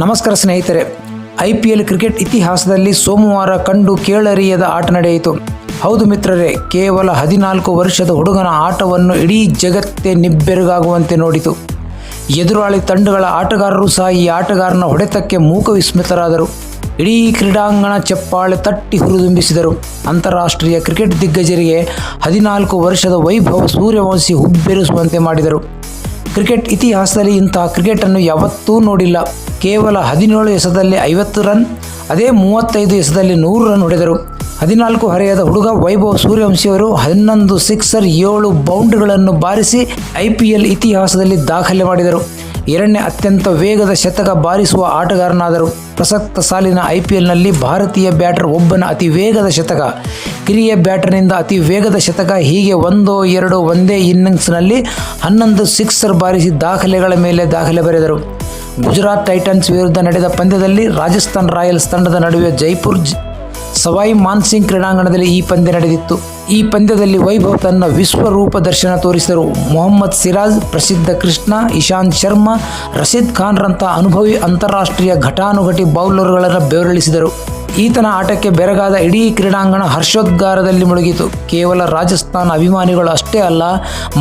ನಮಸ್ಕಾರ ಸ್ನೇಹಿತರೆ. I P L cricket ಇತಿಹಾಸದಲ್ಲಿ ಸೋಮವಾರ ಕಂಡು ಕೇಳರಿಯದ ಆಟ ನಡೆಯಿತು. ಹೌದು ಮಿತ್ರರೇ, ಕೇವಲ ಹದಿನಾಲ್ಕು ವರ್ಷದ ಹುಡುಗನ ಆಟವನ್ನು ಇಡೀ ಜಗತ್ತೇ ನಿಬ್ಬೆರಗಾಗುವಂತೆ ನೋಡಿತು. ಎದುರಾಳಿ ತಂಡಗಳ ಆಟಗಾರರು ಸಹ ಈ ಆಟಗಾರನ ಹೊಡೆತಕ್ಕೆ ಮೂಕ ವಿಸ್ಮಿತರಾದರು. ಇಡೀ ಕ್ರೀಡಾಂಗಣ ಚಪ್ಪಾಳೆ ತಟ್ಟಿ ಹುರಿದುಂಬಿಸಿದರು. ಅಂತಾರಾಷ್ಟ್ರೀಯ ಕ್ರಿಕೆಟ್ ದಿಗ್ಗಜರಿಗೆ ಹದಿನಾಲ್ಕು ವರ್ಷದ ವೈಭವ ಸೂರ್ಯವಂಶಿ ಹುಬ್ಬೇರಿಸುವಂತೆ ಮಾಡಿದರು. ಕ್ರಿಕೆಟ್ ಇತಿಹಾಸದಲ್ಲಿ ಇಂತಹ ಕ್ರಿಕೆಟನ್ನು ಯಾವತ್ತೂ ನೋಡಿಲ್ಲ. ಕೇವಲ ಹದಿನೇಳು ಎಸೆದಲ್ಲಿ ಐವತ್ತು ರನ್, ಅದೇ ಮೂವತ್ತೈದು ಎಸೆದಲ್ಲಿ ನೂರು ರನ್ ಹೊಡೆದರು. ಹದಿನಾಲ್ಕು ಹರೆಯದ ಹುಡುಗ ವೈಭವ್ ಸೂರ್ಯವಂಶಿಯವರು ಹನ್ನೊಂದು ಸಿಕ್ಸರ್ ಏಳು ಬೌಂಡ್ಗಳನ್ನು ಬಾರಿಸಿ ಐ ಪಿ ಎಲ್ ಇತಿಹಾಸದಲ್ಲಿ ದಾಖಲೆ ಮಾಡಿದರು. ಎರಡನೇ ಅತ್ಯಂತ ವೇಗದ ಶತಕ ಬಾರಿಸುವ ಆಟಗಾರನಾದರು ಪ್ರಸಕ್ತ ಸಾಲಿನ ಐ ಪಿ ಎಲ್ನಲ್ಲಿ ಭಾರತೀಯ ಬ್ಯಾಟರ್ ಒಬ್ಬನ ಅತಿ ವೇಗದ ಶತಕ. ಕಿರಿಯ ಬ್ಯಾಟರ್ನಿಂದ ಅತಿ ವೇಗದ ಶತಕ ಹೀಗೆ ಒಂದು ಎರಡು ಒಂದೇ ಇನ್ನಿಂಗ್ಸ್ನಲ್ಲಿ ಹನ್ನೊಂದು ಸಿಕ್ಸರ್ ಬಾರಿಸಿ ದಾಖಲೆಗಳ ಮೇಲೆ ದಾಖಲೆ ಬರೆದರು. ಗುಜರಾತ್ ಟೈಟನ್ಸ್ ವಿರುದ್ಧ ನಡೆದ ಪಂದ್ಯದಲ್ಲಿ ರಾಜಸ್ಥಾನ್ ರಾಯಲ್ಸ್ ತಂಡದ ನಡುವೆ ಜೈಪುರ್ ಸವಾಯಿ ಮಾನ್ಸಿಂಗ್ ಕ್ರೀಡಾಂಗಣದಲ್ಲಿ ಈ ಪಂದ್ಯ ನಡೆದಿತ್ತು. ಈ ಪಂದ್ಯದಲ್ಲಿ ವೈಭವ್ ತನ್ನ ವಿಶ್ವರೂಪ ದರ್ಶನ ತೋರಿಸಿದರು. ಮೊಹಮ್ಮದ್ ಸಿರಾಜ್, ಪ್ರಸಿದ್ಧ ಕೃಷ್ಣ, ಇಶಾಂತ್ ಶರ್ಮಾ, ರಶೀದ್ ಖಾನ್ರಂಥ ಅನುಭವಿ ಅಂತಾರಾಷ್ಟ್ರೀಯ ಘಟಾನುಘಟಿ ಬೌಲರ್ಗಳನ್ನು ಬೆವರಳಿಸಿದರು. ಈತನ ಆಟಕ್ಕೆ ಬೆರಗಾದ ಇಡೀ ಕ್ರೀಡಾಂಗಣ ಹರ್ಷೋದ್ಗಾರದಲ್ಲಿ ಮುಳುಗಿತು. ಕೇವಲ ರಾಜಸ್ಥಾನ ಅಭಿಮಾನಿಗಳು ಅಷ್ಟೇ ಅಲ್ಲ,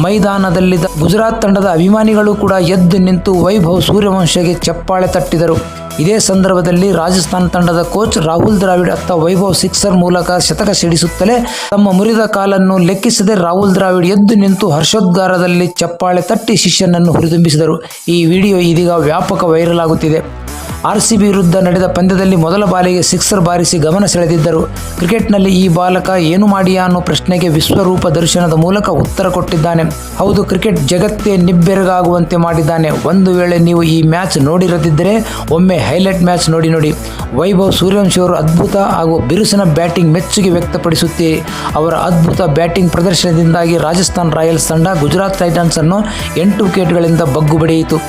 ಮೈದಾನದಲ್ಲಿದ್ದ ಗುಜರಾತ್ ತಂಡದ ಅಭಿಮಾನಿಗಳು ಕೂಡ ಎದ್ದು ನಿಂತು ವೈಭವ್ ಸೂರ್ಯವಂಶಗೆ ಚಪ್ಪಾಳೆ ತಟ್ಟಿದರು. ಇದೇ ಸಂದರ್ಭದಲ್ಲಿ ರಾಜಸ್ಥಾನ್ ತಂಡದ ಕೋಚ್ ರಾಹುಲ್ ದ್ರಾವಿಡ್ ಅತ್ತ ವೈಭವ್ ಸಿಕ್ಸರ್ ಮೂಲಕ ಶತಕ ಸಿಡಿಸುತ್ತಲೇ ತಮ್ಮ ಮುರಿದ ಕಾಲನ್ನು ಲೆಕ್ಕಿಸದೆ ರಾಹುಲ್ ದ್ರಾವಿಡ್ ಎದ್ದು ನಿಂತು ಹರ್ಷೋದ್ಗಾರದಲ್ಲಿ ಚಪ್ಪಾಳೆ ತಟ್ಟಿ ಶಿಷ್ಯನನ್ನು ಹುರಿದುಂಬಿಸಿದರು. ಈ ವಿಡಿಯೋ ಇದೀಗ ವ್ಯಾಪಕ ವೈರಲ್ ಆಗುತ್ತಿದೆ. ಆರ್ ಸಿ ಬಿ ವಿರುದ್ಧ ನಡೆದ ಪಂದ್ಯದಲ್ಲಿ ಮೊದಲ ಬಾಲಿಗೆ ಸಿಕ್ಸರ್ ಬಾರಿಸಿ ಗಮನ ಸೆಳೆದಿದ್ದರು. ಕ್ರಿಕೆಟ್ನಲ್ಲಿ ಈ ಬಾಲಕ ಏನು ಮಾಡಿಯಾ ಅನ್ನೋ ಪ್ರಶ್ನೆಗೆ ವಿಶ್ವರೂಪ ದರ್ಶನದ ಮೂಲಕ ಉತ್ತರ ಕೊಟ್ಟಿದ್ದಾನೆ. ಹೌದು, ಕ್ರಿಕೆಟ್ ಜಗತ್ತೇ ನಿಬ್ಬೆರಗಾಗುವಂತೆ ಮಾಡಿದ್ದಾನೆ. ಒಂದು ವೇಳೆ ನೀವು ಈ ಮ್ಯಾಚ್ ನೋಡಿರದಿದ್ದರೆ ಒಮ್ಮೆ ಹೈಲೈಟ್ ಮ್ಯಾಚ್ ನೋಡಿ ನೋಡಿ. ವೈಭವ್ ಸೂರ್ಯವಂಶಿ ಅವರು ಅದ್ಭುತ ಹಾಗೂ ಬಿರುಸಿನ ಬ್ಯಾಟಿಂಗ್ ಮೆಚ್ಚುಗೆ ವ್ಯಕ್ತಪಡಿಸುತ್ತೀರಿ. ಅವರ ಅದ್ಭುತ ಬ್ಯಾಟಿಂಗ್ ಪ್ರದರ್ಶನದಿಂದಾಗಿ ರಾಜಸ್ಥಾನ್ ರಾಯಲ್ಸ್ ತಂಡ ಗುಜರಾತ್ ಟೈಟನ್ಸ್ ಅನ್ನು ಎಂಟು ವಿಕೆಟ್ಗಳಿಂದ ಬಗ್ಗು ಬಡಿಯಿತು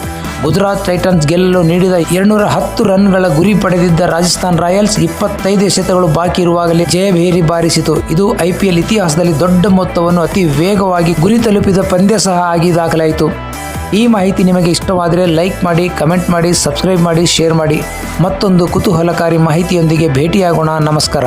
ಗುಜರಾತ್ ಟೈಟನ್ಸ್ ಗೆಲ್ಲಲು ನೀಡಿದ ಎರಡುನೂರ ಹತ್ತು ರನ್ಗಳ ಗುರಿ ಪಡೆದಿದ್ದ ರಾಜಸ್ಥಾನ್ ರಾಯಲ್ಸ್ ಇಪ್ಪತ್ತೈದು ಎಸೆತಗಳು ಬಾಕಿ ಇರುವಾಗಲೇ ಜಯಭೇರಿ ಬಾರಿಸಿತು. ಇದು ಐಪಿಎಲ್ ಇತಿಹಾಸದಲ್ಲಿ ದೊಡ್ಡ ಮೊತ್ತವನ್ನು ಅತಿ ವೇಗವಾಗಿ ಗುರಿ ತಲುಪಿದ ಪಂದ್ಯ ಸಹ ಆಗಿ ದಾಖಲಾಯಿತು. ಈ ಮಾಹಿತಿ ನಿಮಗೆ ಇಷ್ಟವಾದರೆ ಲೈಕ್ ಮಾಡಿ, ಕಮೆಂಟ್ ಮಾಡಿ, ಸಬ್ಸ್ಕ್ರೈಬ್ ಮಾಡಿ, ಶೇರ್ ಮಾಡಿ. ಮತ್ತೊಂದು ಕುತೂಹಲಕಾರಿ ಮಾಹಿತಿಯೊಂದಿಗೆ ಭೇಟಿಯಾಗೋಣ. ನಮಸ್ಕಾರ.